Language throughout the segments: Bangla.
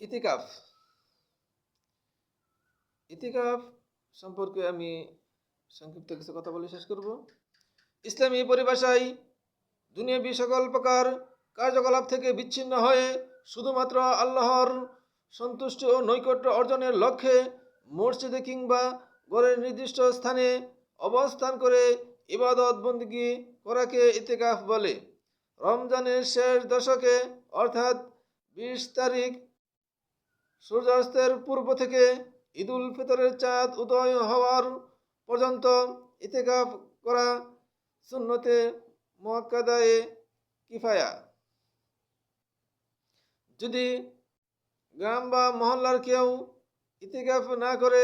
ইতিকাফ। ইতিকাফ সম্পর্কে আমি সংক্ষিপ্ত কিছু কথা বলে শেষ করব। ইসলামী পরিভাষায় দুনিয়াবি সকল প্রকার কার্যকলাপ থেকে বিচ্ছিন্ন হয়ে শুধুমাত্র আল্লাহর সন্তুষ্ট ও নৈকট্য অর্জনের লক্ষ্যে মসজিদে কিংবা ঘরের নির্দিষ্ট স্থানে অবস্থান করে ইবাদত বন্দী করাকে ইতিকাফ বলে। রমজানের শেষ দশকে অর্থাৎ বিশ তারিখ সূর্যাস্তের পূর্ব থেকে ঈদুল ফিতরের চাঁদ উদয় হওয়ার পর্যন্ত ইতেকাফ করা সুন্নতে মোয়াক্কাদায়ে কিফায়া। যদি গ্রাম বা মহল্লার কেউ ইতিকাফ না করে,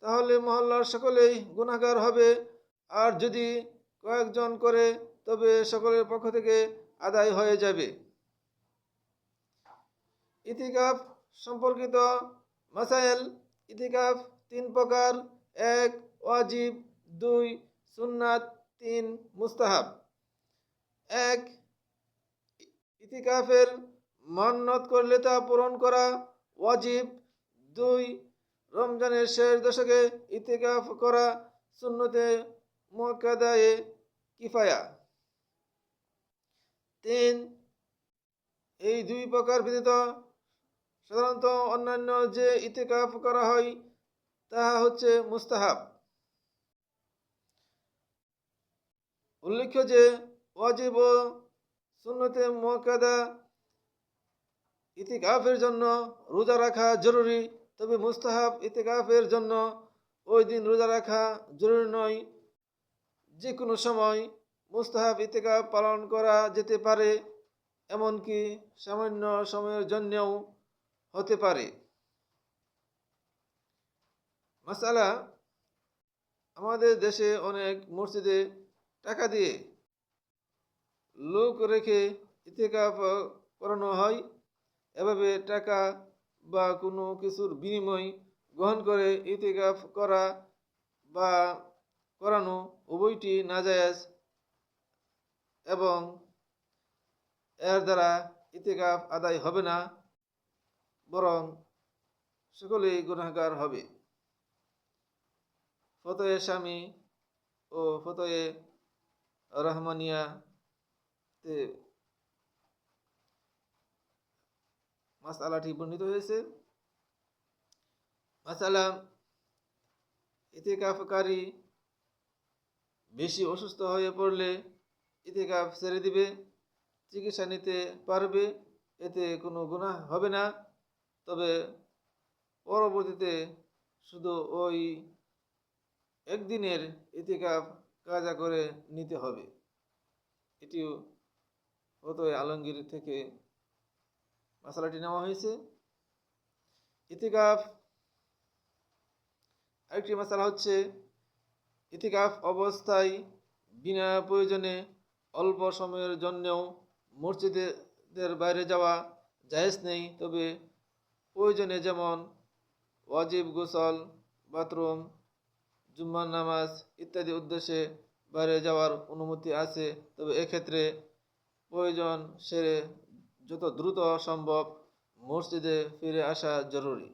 তাহলে মহল্লার সকলেই গুণাগার হবে। আর যদি কয়েকজন করে, তবে সকলের পক্ষ থেকে আদায় হয়ে যাবে। ইতিকাফ সম্পর্কিত মাসাইল, ইতিকাফ, তিন প্রকার, এক, ওয়াজিব, দুই, সুন্নাত, তিন, মুস্তাহাব। এক, ইতিকাফের মান্নত করলে তা পূরণ করা ওয়াজিব। দুই, রমজানের শেষ দশকে ইতিকাফ করা সুন্নতে মোকাদায়ে কিফায়া। তিন, এই দুই প্রকার ব্যতীত সাধারণত অন্যান্য যে ইতিকাফ করা হয়, তাহা হচ্ছে মুস্তাহাব। উল্লেখ্য যে, ওয়াজিব সুন্নতে মোকাদা ইতিকাফের জন্য রোজা রাখা জরুরি, তবে মুস্তাহাব ইতিকাফের জন্য ওই দিন রোজা রাখা জরুরি নয়। যে কোনো সময় মুস্তাহাব ইতিকাফ পালন করা যেতে পারে, এমনকি সামান্য সময়ের জন্যও। হতে পারে। মাসালা আমাদের দেশে অনেক মসজিদে টাকা দিয়ে লোক রেখে ইতেকাফ করানো হয়। এভাবে টাকা বা কোনো কিছুর বিনিময় গ্রহণ করে ইতিকাফ করা বা করানো উভয়টি নাজায়াজ এবং এর দ্বারা ইতিকাফ আদায় হবে না। বরং সকলেই গুণাগার হবে। ফতয়ে স্বামী ও ফতয়ে রহমানিয়াতে মাসালাটি বর্ণিত হয়েছে। মাসালা ইতিকাফকারী বেশি অসুস্থ হয়ে পড়লে ইতিকাফ ছেড়ে দিবে, চিকিৎসা নিতে পারবে, এতে কোনো গুণা হবে না। তবে পরবর্তীতে শুধু ওই একদিনের ইতিকাফ কাজা করে নিতে হবে। এটিও হতো আলমগীর থেকে মশালাটি নেওয়া হয়েছে। ইতিকাফ আরেকটি মশালা হচ্ছে ইতিকাফ অবস্থায় বিনা প্রয়োজনে অল্প সময়ের জন্যও মসজিদের বাইরে যাওয়া জায়েজ নেই। তবে প্রয়োজনে যেমন ওয়াজিব, গোসল, বাথরুম, জুম্মার নামাজ ইত্যাদি উদ্দেশ্যে বাইরে যাওয়ার অনুমতি আছে। তবে এক্ষেত্রে প্রয়োজন সেরে যত দ্রুত সম্ভব মসজিদে ফিরে আসা জরুরি।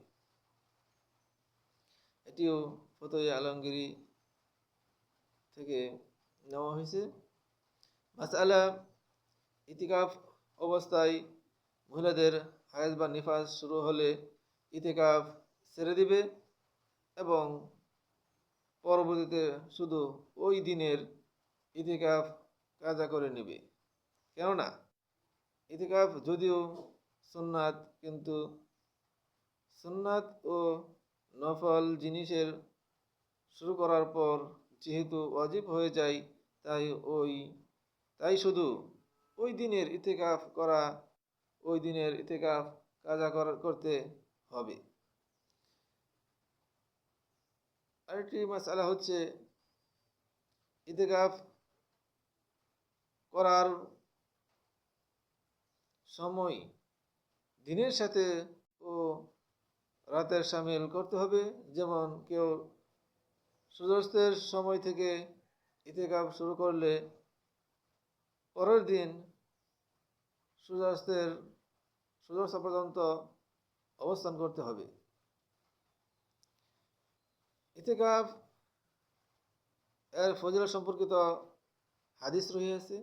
এটিও ফতোয় আলমগিরি থেকে নেওয়া হয়েছে। মাসালা ইতিকাফ অবস্থায় মহিলাদের হায়াজ বা নিফাস শুরু হলে ইতিকাফ ছেড়ে দিবে এবং পরবর্তীতে শুধু ওই দিনের ইতিকাফ কাজা করে নেবে। কেননা ইতিকাফ যদিও সুন্নাত, কিন্তু সুন্নাত ও নফল জিনিসের শুরু করার পর যেহেতু অজীব হয়ে যায়, তাই ওই, তাই শুধু ওই দিনের ইতিকাফ করা ওই দিনের ইতেকাফ কাজা করতে হবে। আরেকটি মশালা হচ্ছে ইতেকাফ করার সময় দিনের সাথে ও রাতের সামিল করতে হবে। যেমন কেউ সূর্যাস্তের সময় থেকে ইতেকাফ শুরু করলে পরের দিন সূর্যাস্তের সূর্যাস্ত পর্যন্ত অবস্থান করতে হবে। ইতিকাফ এর ফজিলত সম্পর্কিত হাদিস রহিয়াছে।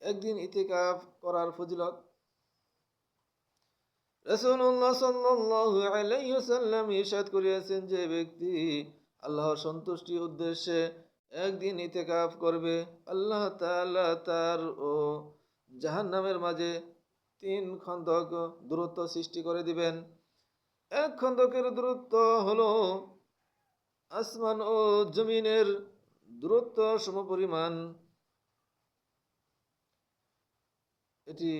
একদিন ইতিকাফ করার ফজিলত ইরশাদ করিয়াছেন যে ব্যক্তি আল্লাহর সন্তুষ্টি উদ্দেশ্যে একদিন ইতিকাফ করবে, আল্লাহ তাআলা তার ও জাহান্নামের মাঝে তিন খন্দক দূরত্ব সৃষ্টি করে দিবেন। এক খন্দকের দূরত্ব হলো আসমান ও জমিনের দূরত্ব সমপরিমাণ এটি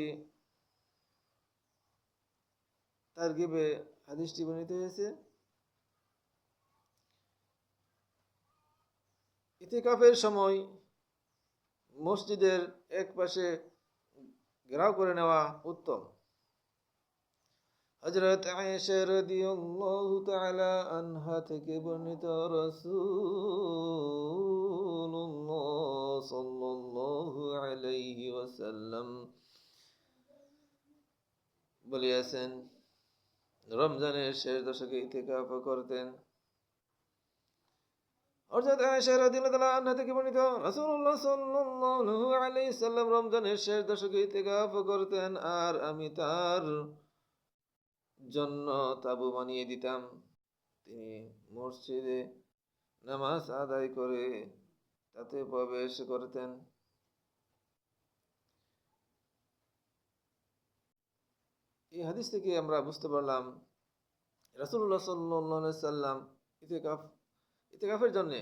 তার গিবে হাদিসটি বর্ণিত হয়েছে। ইতিকাফের সময় মসজিদের এক পাশে ঘেরাও করে নেওয়া উত্তম। হজরত আনহা থেকে বর্ণিত ওয়াসাল্লাম বলিয়াছেন, রমজানের শেষ দশকে ইতিকাফ করতেন। হযরত আয়েশা রাদিয়াল্লাহু আনহা থেকে বর্ণিত, রাসূলুল্লাহ সাল্লাল্লাহু আলাইহি সাল্লাম রমজানের শেষ দশকে ইতিকাফ করতেন আর আমি তার জন্য তাবু বানিয়ে দিতাম। তিনি মসজিদে নামাজ আদায় করে তাতে প্রবেশ করতেন। এই হাদিস থেকে আমরা বুঝতে পারলাম রাসুল্লাহ সাল্লাহ সাল্লাম ইতিকাফ ইতিকাফের জন্যে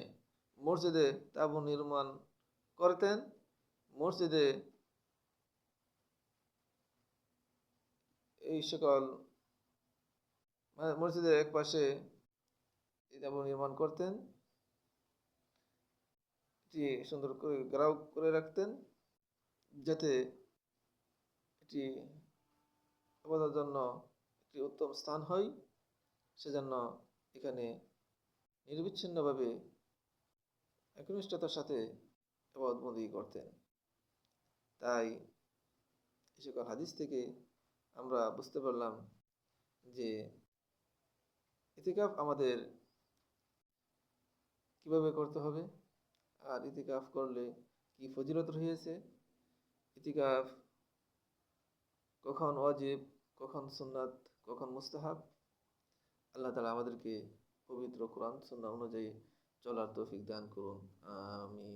মসজিদে তাবু নির্মাণ করতেন। মসজিদে এই সকল মানে মসজিদের এক পাশে তাবু নির্মাণ করতেন। এটি সুন্দর করে গ্রাউ করে রাখতেন যাতে এটি আবাদের জন্য একটি উত্তম স্থান হয়। সেজন্য এখানে নির্বিচ্ছিন্নভাবে একনিষ্ঠতার সাথে আবাদবন্দি করতেন। তাই সকল হাদিস থেকে আমরা বুঝতে পারলাম যে ইতিকাফ আমাদের কীভাবে করতে হবে আর ইতিকাফ করলে কি ফজিলত রয়েছে ইতিকাফ কখন ওয়াজিব, কখন সুন্নাত, কখন মুস্তাহাব? আল্লাহ তালা আমাদেরকে পবিত্র কোরআন সুন্না অনুযায়ী চলার তৌফিক দান করুন। আমি